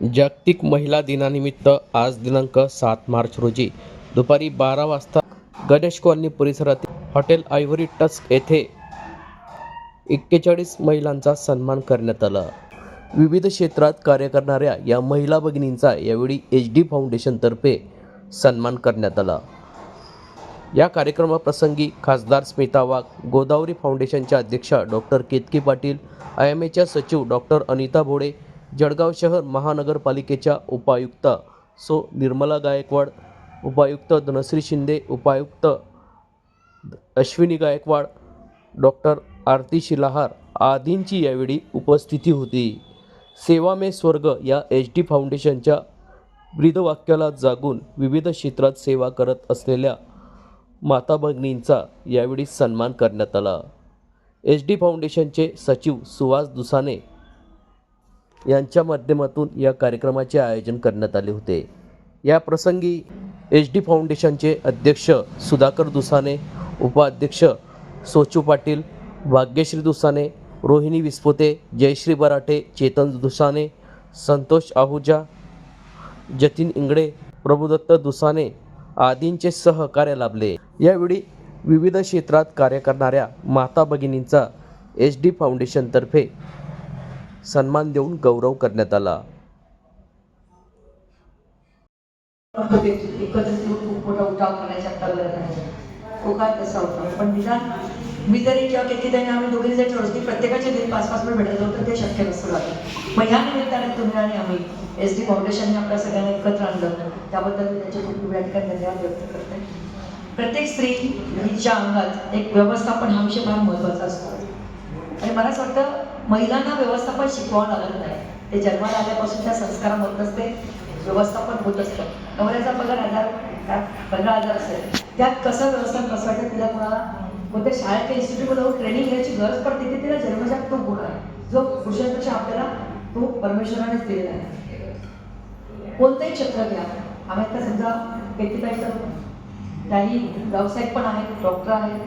जागतिक महिला दिनानिमित्त आज दिनांक सात मार्च रोजी दुपारी बारा वाजता गणेश कॉलनी परिसरातील हॉटेल आयव्हरी टस्क येथे एक्केचाळीस महिलांचा सन्मान करण्यात आला. विविध क्षेत्रात कार्य करणाऱ्या या महिला भगिनींचा यावेळी एच डी फाउंडेशनतर्फे सन्मान करण्यात आला. या कार्यक्रमाप्रसंगी खासदार स्मिता वाघ गोदावरी फाउंडेशनच्या अध्यक्षा doctor Ketaki Patil I M एच्या सचिव डॉक्टर अनिता भोडे जळगाव शहर महानगरपालिकेच्या उपायुक्त सो निर्मला गायकवाड उपायुक्त धनश्री शिंदे उपायुक्त अश्विनी गायकवाड डॉक्टर आरती शिलाहार आदींची यावेळी उपस्थिती होती. सेवा में स्वर्ग या एच डी फाउंडेशनच्या ब्रीदवाक्याला जागून विविध क्षेत्रात सेवा करत असलेल्या माता भगिनींचा यावेळी सन्मान करण्यात आला. एच डी फाउंडेशनचे सचिव सुहास दुसाने यांच्या माध्यमातून या कार्यक्रमाचे आयोजन करण्यात आले होते. या प्रसंगी एच डी फाउंडेशनचे अध्यक्ष सुधाकर दुसाने उपाध्यक्ष सोचू पाटील भाग्यश्री दुसाने रोहिणी विस्फोते जयश्री बराटे चेतन दुसाने संतोष आहुजा जतीन इंगडे प्रभुदत्त दुसाने आदींचे सहकार्य लाभले. यावेळी विविध क्षेत्रात कार्य करणाऱ्या माता भगिनींचा एच डी फाउंडेशनतर्फे सन्मान देऊन गौरव करण्यात आला. पण निदान मी जरी किंवा किती त्यांनी आम्ही दोघे जर ठरवतो प्रत्येकाच्या घरी पाच पाच मिनिट भेटत तर ते शक्य नसतं लागेल. मग ह्या निमित्ताने तुम्ही आणि आम्ही एस डी फाउंडेशनने आपल्या सगळ्यांना एकत्र आणलं. त्याबद्दल मी त्याचे खूप वेळ ठिकाणी धन्यवाद व्यक्त करते. प्रत्येक स्त्री हिच्या अंगात एक व्यवस्थापन हा विषय फार महत्त्वाचा असतो. आणि मला असं वाटतं महिलांना व्यवस्थापन शिकवावं लागत नाही. ते जन्माला आल्यापासून त्या संस्काराम होत असते व्यवस्थापन होत असतं. नवऱ्याचा पगार हजार पंधरा हजार असेल. त्यात कसं व्यवस्थापन बसवायचं तिला कोणाला कोणत्या शाळेच्या किंवा इन्स्टिट्यूटमध्ये जाऊन ट्रेनिंग घ्यायची गरज पडते ते तिला जन्मजात तो गुण आहे. जो पुरुषांपेक्षा आपल्याला तो परमेश्वरानेच दिलेला आहे. कोणतंही क्षेत्र घ्या. आम्ही आता समजा व्यक्तिताई तर त्याही व्यावसायिक पण आहेत डॉक्टर आहेत.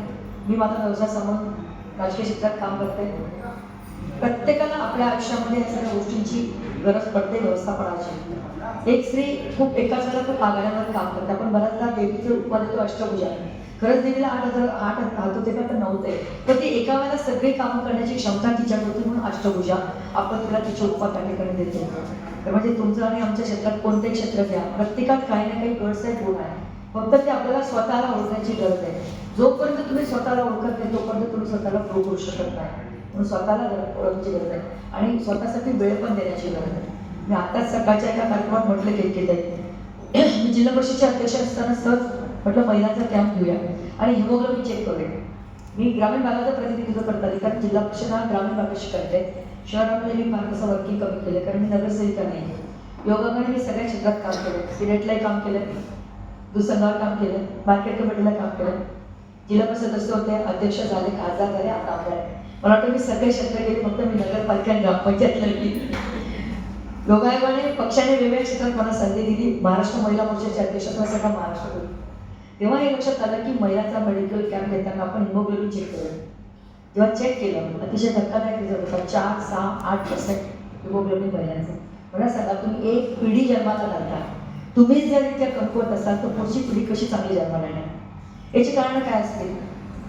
मी माझा व्यवसाय समोर राजकीय क्षेत्रात काम करते. प्रत्येकाला आपल्या आयुष्यामध्ये या सगळ्या गोष्टींची गरज पडते व्यवस्थापनाची. एक स्त्री खूप एकाच वेळेला खूप आघाड्यांवर काम करते. आपण बऱ्याचदा देवीचे रूप देतो अष्टभुजा. खरंच देवीला आठ हजार आठ घालतो ते पण नव्हते. तर ती एका वेळेला सगळी कामं करण्याची क्षमता तिच्यात होती म्हणून अष्टभुजा आपण तिला तिच्या उपकार त्या ठिकाणी देतो. तर म्हणजे तुमचं आणि आमच्या क्षेत्रात कोणतेही क्षेत्र घ्या. प्रत्येकात काही ना काही गरज आहे गुण आहे. फक्त ते आपल्याला स्वतःला ओळखायची गरज आहे. जोपर्यंत तुम्ही स्वतःला ओळखत नाही तोपर्यंत तुम्ही स्वतःला प्रूव्ह करू शकत नाही. म्हणून स्वतःला ओळखची गरज आहे आणि स्वतःसाठी वेळ पण देण्याची गरज आहे मी आताच सकाळच्या एका कार्यक्रमात म्हटलं की की मी जिल्हा परिषदेचे अध्यक्ष असताना सहज म्हटलं महिलांचा कॅम्प घेऊया आणि हिमोग्लोबिन चेक करूया. मी ग्रामीण भागाचं प्रतिनिधित्व करत आली कारण जिल्हा परिषद हा ग्रामीण भागाशी करते? शहरामध्ये मी फार वर्किंग कमी केलं कारण मी नगरसेविका नाही योगामध्ये मी सगळ्या क्षेत्रात काम केलं सिनेटलाही काम केलं दुसंगावर काम केलं मार्केट कमिटीला काम केलं जिल्हा परिषद असते होते अध्यक्ष झाले खासदार झाले आता आमदार मला वाटतं मी सगळे क्षेत्र गेले फक्त मी नगरपालिका आणि ग्रामपंचायत लढली योगायोगाने पक्षाने वेगवेगळ्या क्षेत्रात मला संधी दिली. महाराष्ट्र महिला मोर्चाच्या अध्यक्ष सगळा महाराष्ट्र तेव्हा हे लक्षात आलं की महिलांचा मेडिकल कॅम्प घेताना आपण हिमोग्लोबिन चेक करू जेव्हा चेक केलं. अतिशय धक्कादायक रिझल्ट होता. चार सहा आठ पर्सेंट हिमोग्लोबिन महिलांचा. मला सांगा तुम्ही एक पिढी जन्माला घालता तुम्हीच जर इतक्या कमकुवत असाल तर पुढची पिढी कशी चांगली जन्माला येणार? याची कारणं काय असतील?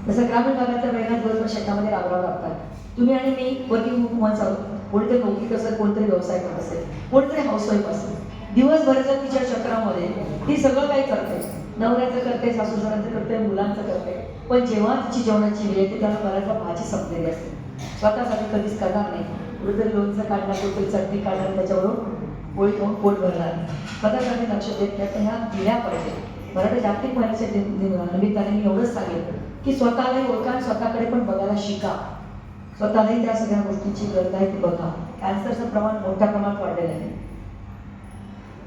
जसं ग्रामीण भागातल्या महिला दिवसभर शेतामध्ये राबराव लागतात. तुम्ही आणि मी वर्किंग वुमन्स आहोत. कोणीतरी नोकरी असेल कोणतरी व्यवसाय करत असेल कोणतरी हाऊसवाईफ असेल. दिवसभर जर तिच्या चक्रामध्ये ती सगळं काही करते. नवऱ्याचं करते सासूसरांचं करते मुलांचं करते. पण जेव्हा तिची जेवणाची वेळ येते त्याला बऱ्याचदा भाजी संपलेली असते. स्वतःसाठी कधीच करणार नाही. कुठेतरी लोणचं काढणार कुठेतरी चटणी काढणार त्याच्यावरून पोळी खाऊन पोट भरणार. स्वतःसाठी लक्ष देत नाही तर ह्या दिल्या पाहिजे मराठी जागतिक महिन्याच्या दिन निमित्ताने मी एवढंच सांगेन. की स्वतःलाही ओळखा स्वतःकडे पण बघायला शिका. स्वतःलाही त्या सगळ्या गोष्टींची गरज आहे ती बघा. कॅन्सरचं प्रमाण मोठ्या प्रमाणात वाढलेलं आहे.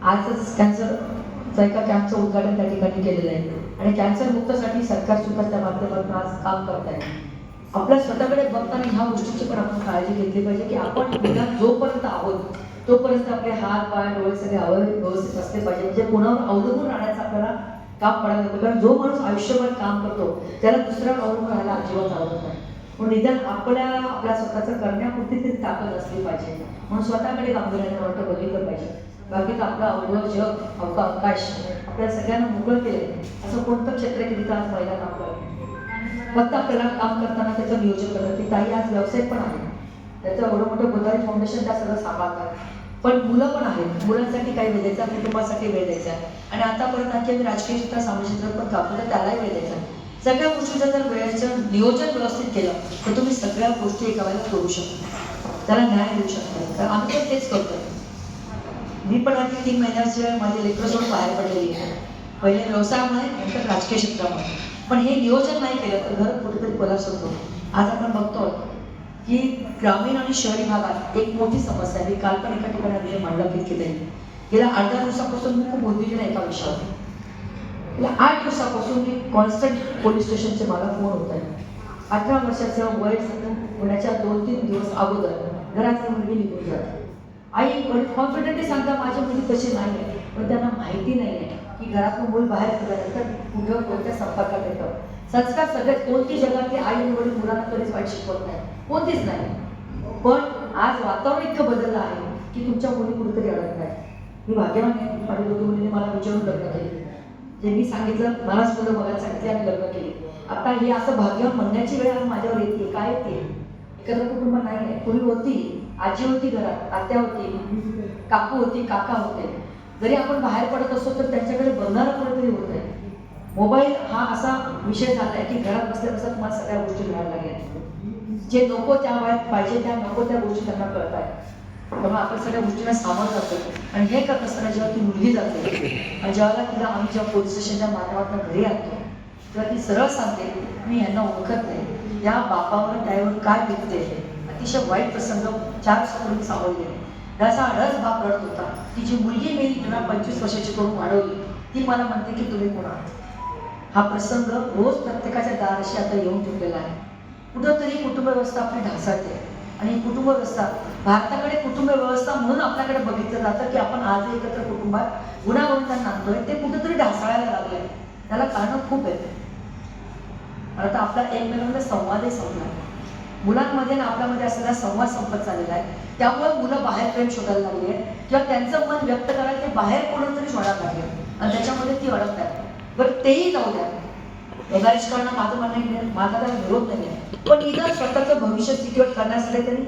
आजच कॅन्सरचं एका कॅम्पचं उद्घाटन त्या ठिकाणी केलेलं आहे. आणि कॅन्सर मुक्तसाठी सरकार सुद्धा त्या माध्यमातून आज काम करत आहे. आपल्या स्वतःकडे बघताना ह्या गोष्टीची पण आपण काळजी घेतली पाहिजे की आपण निदान जोपर्यंत आहोत तोपर्यंत आपले हात पाय डोळे सगळे अवय व्यवस्थित असले पाहिजे. म्हणजे कोणावर अवलंबून राहण्याचा आपल्याला काम पडायला नको कारण जो माणूस आयुष्यभर काम करतो त्याला दुसऱ्यावर अवलंबून राहायला अजिबात आवडत नाही. पण निदान आपल्या आपल्या स्वतःचं करण्यापुरती तरी ताकद असली पाहिजे. म्हणून स्वतःकडे गांभीर्याने वाटतं बघितलं पाहिजे. बाकी आपलं अवघड जग अवघा अवकाश आपल्या सगळ्यांना मोकळं केलं असं कोणतं क्षेत्र आहे की तिथं महिला काम करते फक्त आपल्याला काम करताना त्याचं नियोजन करतात. की काही आज व्यावसायिक पण आहे. त्याचं एवढं मोठं गोदावरी फाउंडेशन त्या सगळं सांभाळतात. पण मुलं पण आहेत. मुलांसाठी काही वेळ द्यायचा कुटुंबासाठी वेळ द्यायचा. आणि आतापर्यंत आणखी आम्ही राजकीय क्षेत्रात सामाजिक क्षेत्रात पण काम तर त्यालाही वेळ द्यायचा. सगळ्या गोष्टीचं जर वेळेचं नियोजन व्यवस्थित केलं तर तुम्ही सगळ्या गोष्टी एका वेळेला करू शकता. त्याला न्याय देऊ शकता. तर आम्ही पण तेच करतो मी पण आणखी तीन महिन्याच्या माझे लेकरं सोडून बाहेर पडलेली आहे पहिले व्यवसायामुळे नंतर राजकीय क्षेत्रामुळे. पण हे नियोजन नाही केलं तर घर कुठेतरी कोलास होतो आज आपण बघतो की ग्रामीण आणि शहरी भागात एक मोठी समस्या आहे. मी काल पण एका ठिकाणी विषय मांडला की किती गेल्या अर्ध्या दिवसापासून मी खूप उद्विग्न एका विषयावर. गेल्या आठ दिवसापासून मी कॉन्स्टंट पोलीस स्टेशनचे मला फोन होत आहे अठरा वर्षाचं वय होण्याच्या दोन तीन दिवस अगोदर घरातली मुलगी निघून जाते. आई कॉन्फिडेंटली सांगता माझी मुली तशी नाही आहे पण त्यांना माहिती नाही आहे की घरातून मूल बाहेर पडल्यानंतर कुठं कोणत्या संपर्कात येतं. संस्कार सगळ्यात कोणती जगातली आई आणि वडील मुलांना कधीच वाईट शिकवत नाही कोणतीच नाही. पण आज वातावरण इतकं बदललं आहे की तुमच्या मुली कुठेतरी अडकत आहे मी भाग्यवान आहे. माझ्या दोघी मुलीने मला विचारून लग्न केले. जे मी सांगितलं मलाच मुलं बघायला सांगितले आणि लग्न केले. आता हे असं भाग्य म्हणण्याची वेळ आज माझ्यावर येते काय येते? एकत्र कुटुंब नाही आहे. पूर्वी होती आजी होती घरात आत्या होती काकू होती काका होते. जरी आपण बाहेर पडत असतो तर त्यांच्याकडे बघणारं कुठेतरी होत आहे. मोबाईल हा असा विषय झाला आहे की घरात बसल्या बसल्या तुम्हाला सगळ्या गोष्टी मिळायला लागल्या. जे नको त्या वयात पाहिजे त्या नको त्या गोष्टी त्यांना कळत आहेत तेव्हा आपण सगळ्या गोष्टींना सामोरं जातो आणि हे करत असताना जेव्हा ती मुलगी जाते आणि ज्यावेळेला तिला आम्ही जेव्हा पोलीस स्टेशनच्या माध्यमातून घरी आणतो तेव्हा ती सरळ सांगते मी यांना ओळखत नाही. या बापावर त्यावर काय बिकते अतिशय वाईट प्रसंग चार दिवसापूर्वी सावरले. गेले त्याचा रस बाप रडत होता. तिची मुलगी मी तिला पंचवीस वर्षाची करून वाढवली ती मला म्हणते की तुम्ही कोण आहात? हा प्रसंग रोज प्रत्येकाच्या दाराशी आता येऊन ठेवलेला आहे. कुठंतरी कुटुंब व्यवस्था आपली ढासळते. आणि कुटुंब व्यवस्था भारताकडे कुटुंब व्यवस्था म्हणून आपल्याकडे बघितलं जातं की आपण आज एकत्र कुटुंबात गुणागोविंदांना नांदतोय ते कुठेतरी ढासळायला लागले त्याला कारण खूप आहेत. आता आपला एकमेकांमध्ये संवादही संपला मुलांमध्ये ना आपल्यामध्ये असलेला संवाद संपत चाललेला आहे. त्यामुळे मुलं बाहेर प्रेम शोधायला लागली आहेत. किंवा त्यांचं मन व्यक्त करायला ते बाहेर कोणून तरी शोधायला लागले आणि त्याच्यामध्ये ती अडकतात. बरं तेही जाऊ द्या. एकाच करणं माझं म्हणणं माझा त्याला विरोध नाही आहे पण निदान स्वतःचं भविष्य सिक्युअर करण्यासाठी तरी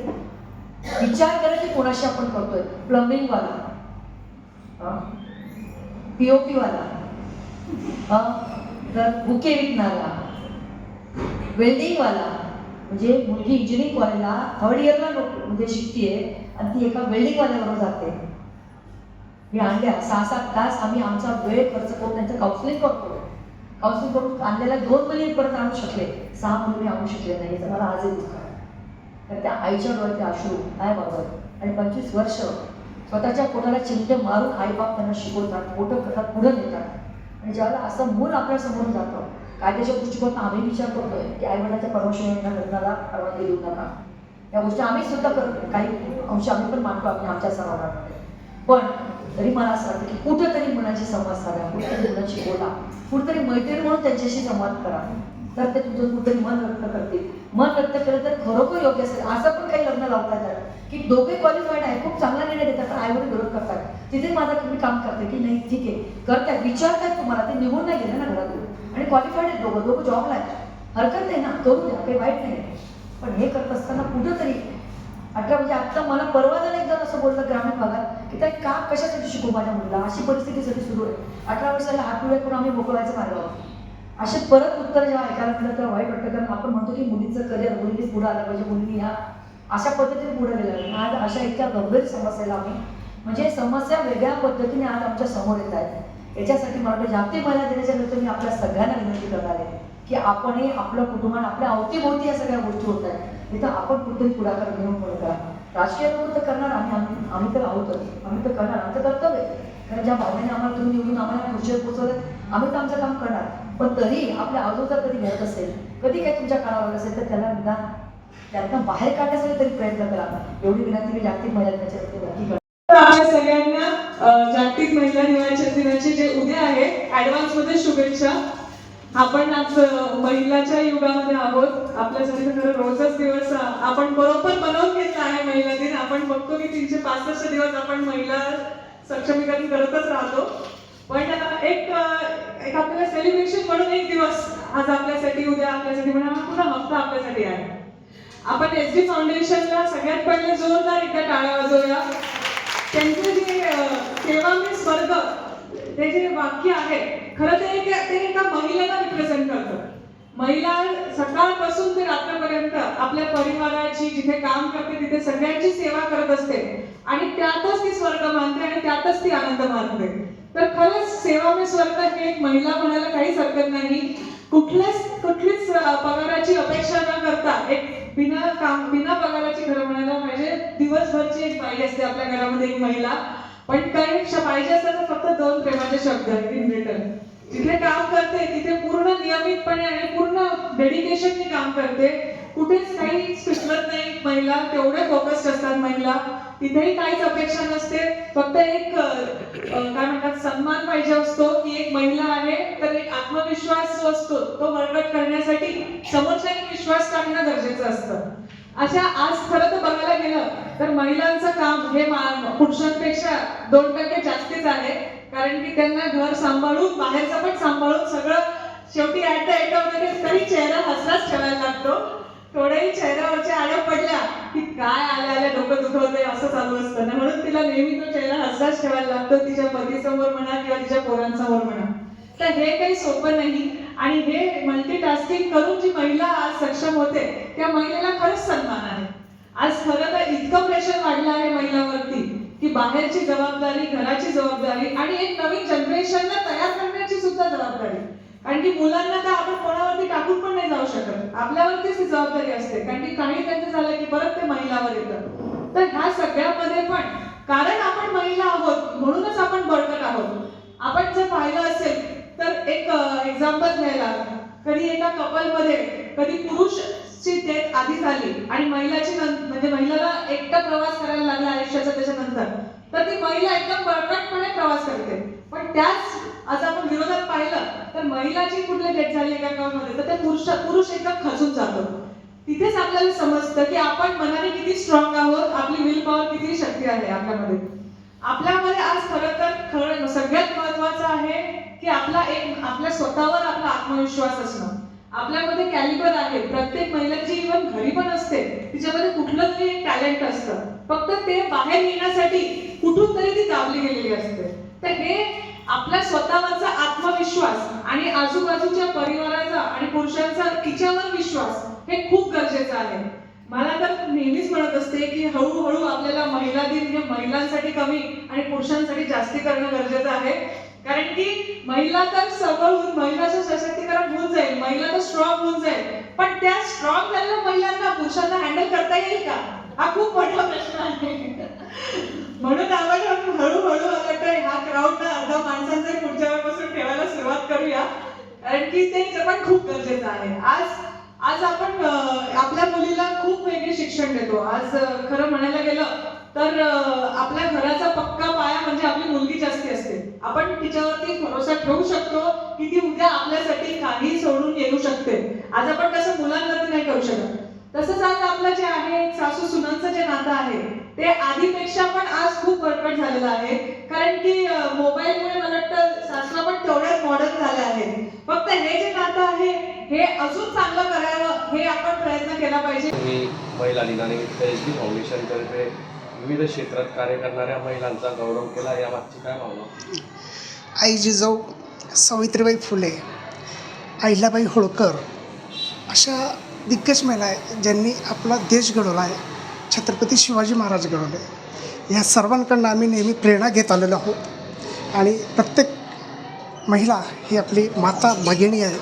विचार करा की कोणाशी आपण करतोय. प्लम्बिंग वाला. पीओपी वाला. बुके विकणारा. वेल्डिंग वाला. म्हणजे मुलगी इंजिनिअरिंग कॉलेजला थर्ड इयरला म्हणजे शिकतीये आणि ती एका वेल्डिंग वाल्याबरोबर जाते. मी आणल्या. सहा सात तास आम्ही आमचा वेळ खर्च करून त्यांचं काउन्सिलिंग करतो काउन्सिलिंग करून आणलेल्या दोन मुली परत आणू शकले. सहा मुली आणू शकले नाही याचं मला आजही दुःख आहे. तर त्या आईच्या डोळ्यात आशू अश्रू काय बघत आणि पंचवीस वर्ष स्वतःच्या पोटाला चिमटे मारून आईबाप त्यांना शिकवतात मोठं करतात पुढे नेतात. आणि ज्यावेळेला असं मूल आपल्यासमोर जातं कायद्याच्या दृष्टिकोन आम्ही विचार करतोय की आईवडिलाच्या परमेश्वरांना लग्नाला परवानगी देऊ नका. या गोष्टी आम्ही सुद्धा करतो काही अंश आम्ही पण मानतो आम्ही आमच्या समाजामध्ये पण तरी मला असं वाटतं की कुठंतरी मुलांशी संवाद साधा कुठेतरी मुलांशी बोला. कुठेतरी मैत्रीण म्हणून त्यांच्याशी संवाद करा. तर ते तुमचं कुठेतरी मन व्यक्त करतील. मन व्यक्त केलं तर खरोखर योग्य असेल. असं पण काही लग्न लावता येतात की दोघे क्वालिफाईड आहे खूप चांगला निर्णय देतात पण आईवडील विरोध करतात. तिथे माझं मी काम करते की नाही? ठीक आहे. करताय विचारतात तुम्हाला. ते निघून नाही गेले ना घरातून. आणि क्वालिफाईड आहेत दोघं. दोघं जॉबला आहेत. हरकत नाही ना. करू द्या. काही वाईट नाही. पण हे करत असताना कुठंतरी अठरा म्हणजे आत्ता मला परवा जण एकदा असं बोललं ग्रामीण भागात की त्या का कशासाठी शिकू माझ्या मुलीला? अशी परिस्थिती सगळी सुरू आहे. अठरा वर्षाला हात पुढे करून आम्ही मोकळायचं मार्ग असे परत उत्तर जेव्हा ऐकायला मिळतं तेव्हा वाईट वाटतं कारण आपण म्हणतो की मुलीचं करिअर मुलीच पुढे आलं पाहिजे मुलींनी ह्या अशा पद्धतीने पुढे गेलं. आज अशा इतक्या गंभीर समस्याला आम्ही म्हणजे समस्या वेगळ्या पद्धतीने आज आमच्यासमोर येत आहेत. याच्यासाठी मला वाटतं जागतिक महिला दिनाच्या निमित्त मी आपल्या सगळ्यांना विनंती करणार आहे की आपणही आपलं कुटुंब आपल्या अवतीभोवती या सगळ्या गोष्टी होत आहेत. इथं आपण कुठेतरी पुढाकार घेऊन पुढे राजकीय लोक तर करणार आम्ही आम्ही आम्ही तर आहोतच. आम्ही तर करणार आमचं कर्तव्य आहे. कारण ज्या भावनेने आम्हाला तुम्ही निवडून आम्हाला खुर्चीवर पोचवलं आम्ही तर आमचं काम करणार. पण तरी आपल्या आजोबा कधी घडत असेल कधी काही तुमच्या काळावर असेल तर त्याला निदान त्यातनं बाहेर काढण्यासाठी तरी प्रयत्न करा. एवढी विनंती मी जागतिक महिला दिनाच्या नक्की आपल्या सगळ्यांना जागतिक महिला दिनाच्या दिनाचे जे उद्या आहे ऍडव्हान्समध्ये शुभेच्छा. आपण आज महिलाच्या युगामध्ये आहोत. आपल्यासाठी खरं रोजच दिवस आपण बरोबर बनवून घेतला आहे महिला दिन. आपण बघतो की तीनशे पासष्ट दिवस आपण महिला सक्षमीकरण करतच राहतो. पण एक एक आपल्याला सेलिब्रेशन म्हणून एक दिवस आज आपल्यासाठी उद्या आपल्यासाठी म्हणून हा पूर्ण आपल्यासाठी आहे. आपण एस डी फाउंडेशनला सगळ्यात पहिले जोरदार एकदा टाळ्या वाजवूया. त्यांचे जे सेवा मी स्वर्ग ते जे वाक्य आहे खरं ते एक ते एका महिलेला रिप्रेझेंट करतं. महिला सकाळपासून ते रात्रपर्यंत आपल्या परिवाराची जिथे काम करते तिथे सगळ्यांची सेवा करत असते. आणि त्यातच ती स्वर्ग मानते आणि त्यातच ती आनंद मानते. तर खरंच सेवा में स्वर्ग हे एक महिला म्हणायला काहीच हरकत नाही. कुठल्याच कुठलीच पगाराची अपेक्षा न करता एक बिना काम बिना पगाराची खरं म्हणायला पाहिजे. दिवसभरची एक बाई असते आपल्या घरामध्ये एक महिला. पण काही पाहिजे असतात तर फक्त दोन प्रेमाचे शब्द आहेत इन जिथे काम करते तिथे पूर्ण नियमितपणे आणि पूर्ण डेडिकेशनने काम करते. कुठेच काही सुचलत नाही महिला तेवढे फोकस्ड असतात महिला. तिथेही काहीच अपेक्षा नसते. फक्त एक काय म्हणतात सन्मान पाहिजे असतो की एक महिला आहे तर एक आत्मविश्वास जो असतो तो बळकट करण्यासाठी समोरच्याने विश्वास टाकणं गरजेचं असतं. अशा आज खरं तर बघायला गेलं तर महिलांचं काम हे पुरुषांपेक्षा दोन टक्के जास्तीच आहे. कारण की त्यांना घर सांभाळून बाहेरचं पण सांभाळून सगळं शेवटी ऍट द एंड ऑफ तरी चेहरा हसलाच ठेवायला लागतो. थोड्याही चेहऱ्यावरच्या आड्या पडल्या की काय आल्या आल्या डोकं दुखवते असं चालू असतं. ना म्हणून तिला नेहमी तो चेहरा हसलाच ठेवायला लागतो. तिच्या पतीसमोर म्हणा किंवा तिच्या पोरांसमोर म्हणा. तर हे काही सोपं नाही. आणि हे मल्टीटास्किंग करून जी महिला आज सक्षम होते त्या महिलेला खरंच सन्मान आहे. आज खरं तर इतकं प्रेशर वाढलं आहे महिलावरती की बाहेरची जबाबदारी घराची जबाबदारी आणि एक नवीन जनरेशनला तयार करण्याची सुद्धा जबाबदारी. कारण की मुलांना तर आपण कोणावरती टाकून पण नाही जाऊ शकत. आपल्यावरतीच ती जबाबदारी असते. कारण की काही त्यांचं झालं की परत ते महिलावर येतं. तर ह्या सगळ्यामध्ये पण कारण आपण महिला आहोत म्हणूनच आपण बळकट आहोत. आपण जर पाहिलं असेल तर एक एक्झाम्पल घ्यायला कधी एका कपलमध्ये कधी पुरुष ची डेथ आधी झाली आणि महिलाची म्हणजे महिलाला एकटा प्रवास करायला लागला आयुष्याचा त्याच्यानंतर तर ती महिला एकदम बळकटपणे प्रवास करते. पण त्याच आज आपण विरोधात पाहिलं तर महिलाची कुठली डेथ झाली एका कपलमध्ये तर त्या पुरुष पुरुष एकदम खचून जातो. तिथेच आपल्याला समजतं की आपण मनाने किती स्ट्रॉंग आहोत आपली विल पॉवर किती शक्ती आहे आपल्यामध्ये. आपल्यामध्ये आज खरं तर खरं सगळ्यात महत्वाचं आहे की आपला एक आपल्या स्वतःवर आपला आत्मविश्वास असणं. आपल्यामध्ये कॅलिबर आहे. प्रत्येक महिलाची इव्हन घरी पण असते तिच्यामध्ये कुठलं तरी एक टॅलेंट असतं. फक्त ते बाहेर येण्यासाठी कुठून तरी ती दाबली गेलेली असते. तर हे आपल्या स्वतःवरचा आत्मविश्वास आणि आजूबाजूच्या परिवाराचा आणि पुरुषांचा तिच्यावर विश्वास हे खूप गरजेचं आहे. मला तर नेहमीच म्हणत असते की हळूहळू आपल्याला महिला दिन हे महिलांसाठी कमी आणि पुरुषांसाठी जास्ती करणं गरजेचं आहे. कारण की महिला तर सबळ होऊन महिलाचं सशक्तीकरण होऊन जाईल महिला तर स्ट्रॉंग होऊन जाईल. पण त्या स्ट्रॉंग झालेल्या महिलांना पुरुषांना हँडल करता येईल का? हा खूप मोठा प्रश्न आहे. म्हणून आपण हळूहळू वाटतं हा क्राऊड ना अर्धा माणसांचा पुढच्या वेळेपासून ठेवायला सुरुवात करूया. कारण की ते पण खूप गरजेचं आहे. आज आज आपण आपल्या मुलीला खूप वेगळे शिक्षण देतो. आज खरं म्हणायला गेलं तर आपल्या घराचा पक्का पाया म्हणजे आपली मुलगी जास्ती असते. आपण तिच्यावरती भरोसा ठेवू शकतो की ती उद्या आपल्यासाठी काही सोडून येऊ शकते. आज आपण कसं मुलांवरती नाही करू शकत. तसंच आज आपलं जे आहे सासू सुनांचं जे नातं आहे ते आधीपेक्षा पण आज खूप बळकट झालेलं आहे. कारण की मोबाईलमुळे मला वाटतं सासरा पण तेवढ्याच मॉडर्न झाल्या आहेत. फक्त हे जे नातं आहे हे अजून चांगलं करावं हे आपण प्रयत्न केला पाहिजे. मी महिला दिनानिमित्त एच डी फाउंडेशनतर्फे विविध क्षेत्रात कार्य करणाऱ्या महिलांचा गौरव केला. यामागची काय भावना? आई जिजाऊ सावित्रीबाई फुले अहिल्याबाई होळकर अशा दिग्गज महिला आहे ज्यांनी आपला देश घडवला आहे छत्रपती शिवाजी महाराज घडवले. या सर्वांकडनं आम्ही नेहमी प्रेरणा घेत आलेलो आहोत आणि प्रत्येक महिला ही आपली माता भगिनी आहे.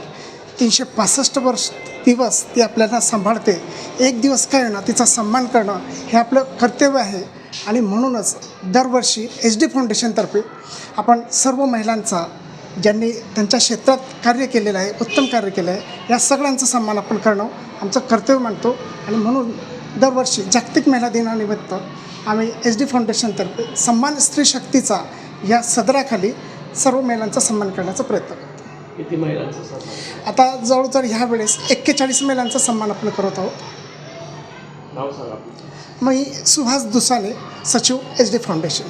तीनशे पासष्ट वर्ष दिवस ती आपल्याला सांभाळते. एक दिवस काय होणार तिचा सन्मान करणं हे आपलं कर्तव्य आहे. आणि म्हणूनच दरवर्षी एच डी फाउंडेशनतर्फे आपण सर्व महिलांचा ज्यांनी त्यांच्या क्षेत्रात कार्य केलेलं आहे उत्तम कार्य केलं आहे या सगळ्यांचा सन्मान आपण करणं आमचं कर्तव्य मानतो. आणि म्हणून दरवर्षी जागतिक महिला दिनानिमित्त आम्ही एच डी फाउंडेशनतर्फे सन्मान स्त्री शक्तीचा या सदराखाली सर्व महिलांचा सन्मान करण्याचा प्रयत्न करतो. किती महिलांचा सन्मान आता जवळजवळ ह्या वेळेस एक्केचाळीस महिलांचा सन्मान आपण करत आहोत. नाव सांगा आपलं. मी सुहास दुसाले सचिव एच डी फाउंडेशन.